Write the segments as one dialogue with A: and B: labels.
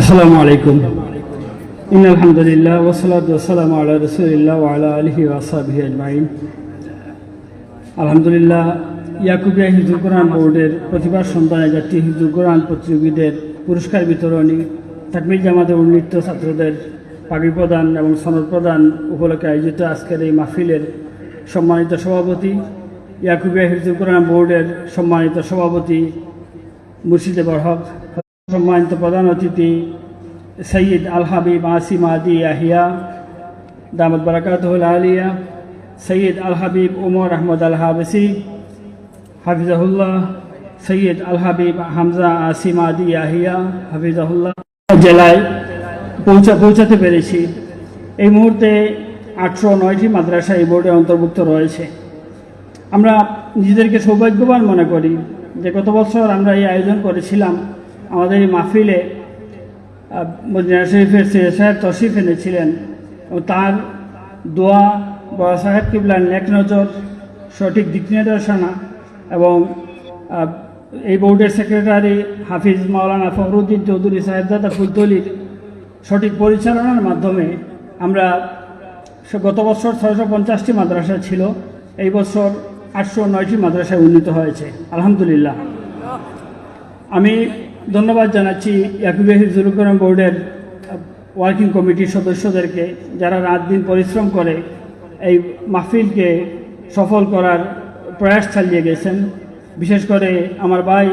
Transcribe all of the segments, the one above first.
A: আসসালামু আলাইকুম। ইন আলহামদুলিল্লাহ ওসলাত ওসালাম আল্লাহ রসুলিল্লাহ আলা আলহি ওয়াসাবি আজমাইন। আলহামদুলিল্লাহ ইয়াকুবিয়া হিজুর কোরআন বোর্ডের প্রতিভা সন্তানে জাতীয় হিজুর কোরআন প্রতিযোগীদের পুরস্কার বিতরণী তাকমিল জামাতের উন্নীত ছাত্রদের পাগড়ি প্রদান এবং সনদ প্রদান উপলক্ষে আয়োজিত আজকের এই মাহফিলের সম্মানিত সভাপতি ইয়াকুবিয়া হিজুর কোরআন বোর্ডের সম্মানিত সভাপতি মুর্শিদে বরহক। সম্মানিত প্রধান অতিথি সৈয়দ আল হাবিব আসিম আদি আহিয়া দামদ বরকাতুল আলিয়া, সৈয়দ আল হাবিব উমর আহমদ আল হাবসি হাফিজাহুল্লাহ, সৈয়দ আল হাবিব হামজা আসিম আদি আহিয়া হাফিজাহুল্লাহ। জেলায় পৌঁছা পৌঁছাতে পেরেছি। এই মুহূর্তে আটশো নয়টি মাদ্রাসা এই বোর্ডে অন্তর্ভুক্ত রয়েছে। আমরা নিজেদেরকে সৌভাগ্যবান মনে করি যে গত বছর আমরা এই আয়োজন করেছিলাম। আমাদের এই মাহফিলে শরীফের সৈয়দ সাহেব তশরিফ এনেছিলেন ও তার দোয়া বড় সাহেব কিবলার নেক নজর, সঠিক দিক নির্দেশনা এবং এই বোর্ডের সেক্রেটারি হাফিজ মাওলানা ফখরুদ্দিন চৌধুরী সাহেবদাদা ফুলতলির সঠিক পরিচালনার মাধ্যমে আমরা গত বছর ছয়শো পঞ্চাশটি মাদ্রাসা ছিল, এই বছর আটশো নয়টি মাদ্রাসায় উন্নীত হয়েছে। আলহামদুলিল্লাহ। আমি ধন্যবাদ জানাচ্ছি ইয়াকুবিয়া কোরআন বোর্ডের ওয়ার্কিং কমিটির সদস্যদেরকে যারা রাত দিন পরিশ্রম করে এই মাহফিলকে সফল করার প্রয়াস চালিয়ে গেছেন। বিশেষ করে আমার ভাই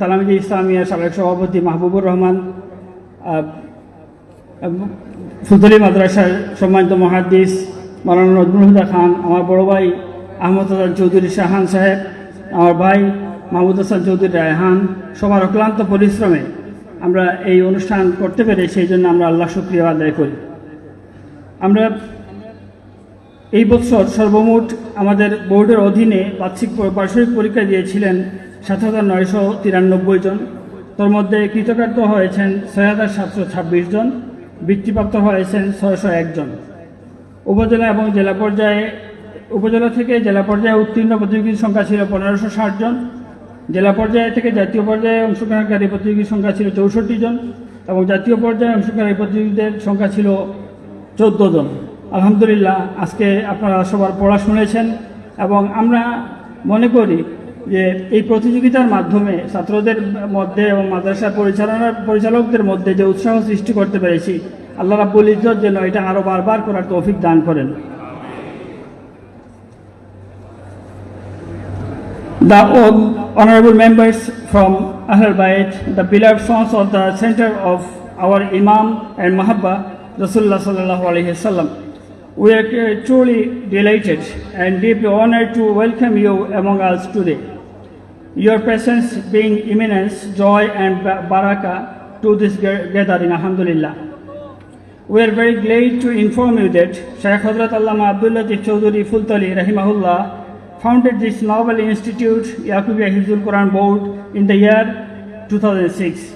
A: তালামিদি ইসলামিয়া সাবেক সভাপতি মাহবুবুর রহমান ফুতলি মাদ্রাসার সম্মানিত মহাদিস মারানা নজমুল হুদা খান, আমার বড় ভাই আহমদ চৌধুরী শাহান সাহেব, আমার ভাই মাহমুদ হাসান চৌধুরী, রায়হান সবার অক্লান্ত পরিশ্রমে আমরা এই অনুষ্ঠান করতে পেরে সেই জন্য আমরা আল্লাহ শুক্রিয়া আদায় করি। আমরা এই বছর সর্বমোট আমাদের বোর্ডের অধীনে বার্ষিক বার্ষিক পরীক্ষা দিয়েছিলেন সাত হাজার নয়শো তিরানব্বই জন। তোর মধ্যে কৃতকার্য হয়েছেন ছয় হাজার সাতশো ছাব্বিশ জন, বৃত্তিপ্রাপ্ত হয়েছেন ছয়শো একজন উপজেলা এবং জেলা পর্যায়ে, উপজেলা থেকে জেলা পর্যায়ে উত্তীর্ণ প্রতিযোগীর সংখ্যা ছিল পনেরোশো ষাট জন। জেলা পর্যায়ে থেকে জাতীয় পর্যায়ে অংশগ্রহণকারী প্রতিযোগীর সংখ্যা ছিল চৌষট্টি জন এবং জাতীয় পর্যায়ে অংশগ্রহণকারী প্রতিযোগীদের সংখ্যা ছিল চোদ্দ জন। আলহামদুলিল্লাহ, আজকে আপনারা সবার পড়া শুনেছেন এবং আমরা মনে করি যে এই প্রতিযোগিতার মাধ্যমে ছাত্রদের মধ্যে এবং মাদ্রাসা পরিচালনার পরিচালকদের মধ্যে যে উৎসাহ সৃষ্টি করতে পেরেছি, আল্লাহ রাব্বুল ইজ্জত যেন এটা আরও বারবার করার তৌফিক দান করেন। The hon- honorable members from Ahl Bayt, the beloved sons of the center of our Imam and Mahabba, Rasulullah sallallahu alaihi wasallam. We are uh, truly delighted and deeply honored to welcome you among us today. Your presence being immense joy and baraka to this gathering, alhamdulillah. We are very glad to inform you that Shaykh Hazrat Allama Abdul Latif Chaudhuri Fultali Rahimahullah founded this noble institute, Yakubiya Hizul Quran Board, in the year 2006.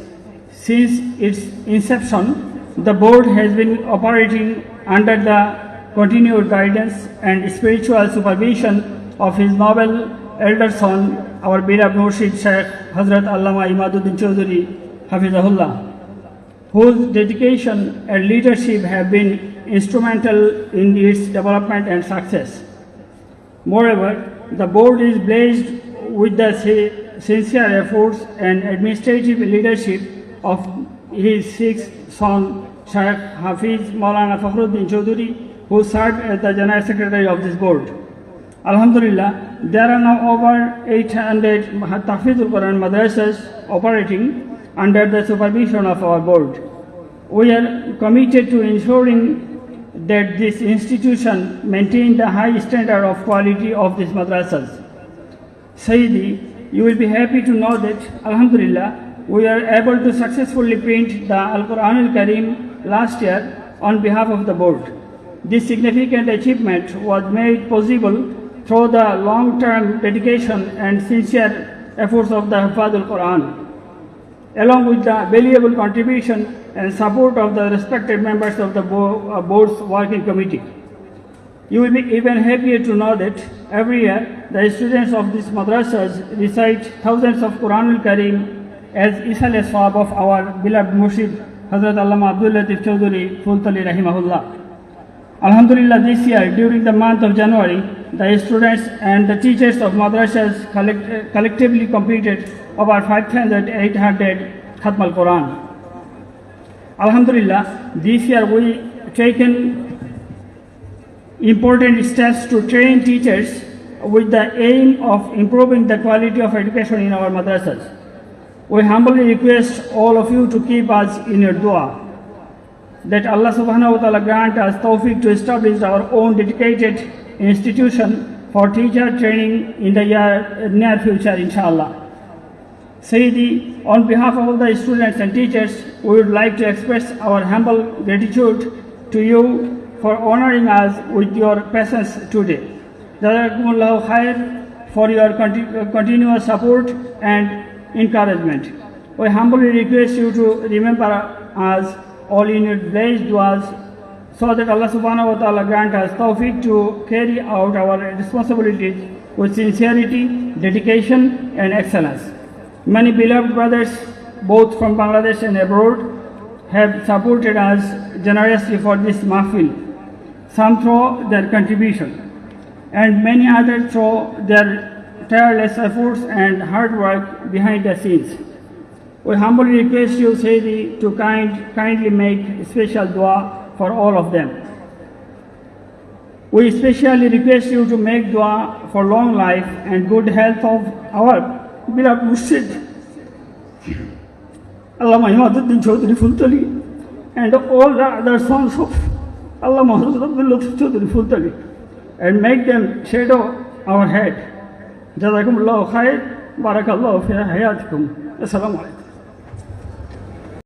A: Since its inception, the board has been operating under the continued guidance and spiritual supervision of his noble elder son, our beloved Murshid Shaykh Hazrat Allama Imaduddin Chaudhuri Hafizahullah whose dedication and leadership have been instrumental in its development and success. Moreover, the board is blessed with the sincere efforts and administrative leadership of his sixth son, Shaykh Hafiz Maulana Fakhruddin Chaudhuri, who served as the General Secretary of this board. Alhamdulillah, there are now over 800 Tahfizul Quran madrasas operating under the supervision of our board. We are committed to ensuring that this institution maintain the high standard of quality of these madrasas. Sayyidi, you will be happy to know that, Alhamdulillah, we are able to successfully print the Al Quran al Karim last year on behalf of the board. This significant achievement was made possible through the long term dedication and sincere efforts of the Hafaz al Quran along with the valuable contribution and support of the respected members of the uh, board's working committee. You will be even happier to know that every year the students of these madrasas recite thousands of Quran al Karim as Isal Swab of our beloved Murshid Hazrat Allama Abdul Latif Chaudhuri Fultali Rahimahullah. Alhamdulillah, this year, during the month of January, the students and the teachers of madrasas collect, collectively completed over 5,800 Khatm al-Quran. Alhamdulillah, this year we taken important steps to train teachers with the aim of improving the quality of education in our madrasas. We humbly request all of you to keep us in your dua that Allah subhanahu wa ta'ala grant us tawfiq to establish our own dedicated institution for teacher training in the year, near future, inshallah. Sayyidi, on behalf of all the students and teachers, we would like to express our humble gratitude to you for honoring us with your presence today. Jazakumullahu khair for your conti- continuous support and encouragement. We humbly request you to remember us all in your blessed duas so that Allah subhanahu wa ta'ala grant us tawfiq to carry out our responsibilities with sincerity, dedication and excellence. Many beloved brothers, both from Bangladesh and abroad, have supported us generously for this mahfil, some through their contribution, and many others through their tireless efforts and hard work behind the scenes. We humbly request you, Sayyidi, to kind, kindly make special dua for all of them. We especially request you to make dua for long life and good health of our বিরাট মসজিদ Allah Mahimaduddin Chowdhury Fultali and all the other sons of Allah মহরুদ Abdullah Chowdhury Fultali and make them shade our head জাদাকুমুল্লাহ খায়ের বারাকাল্লাহ হায়াতকুম। আসসালামু আলাইকুম।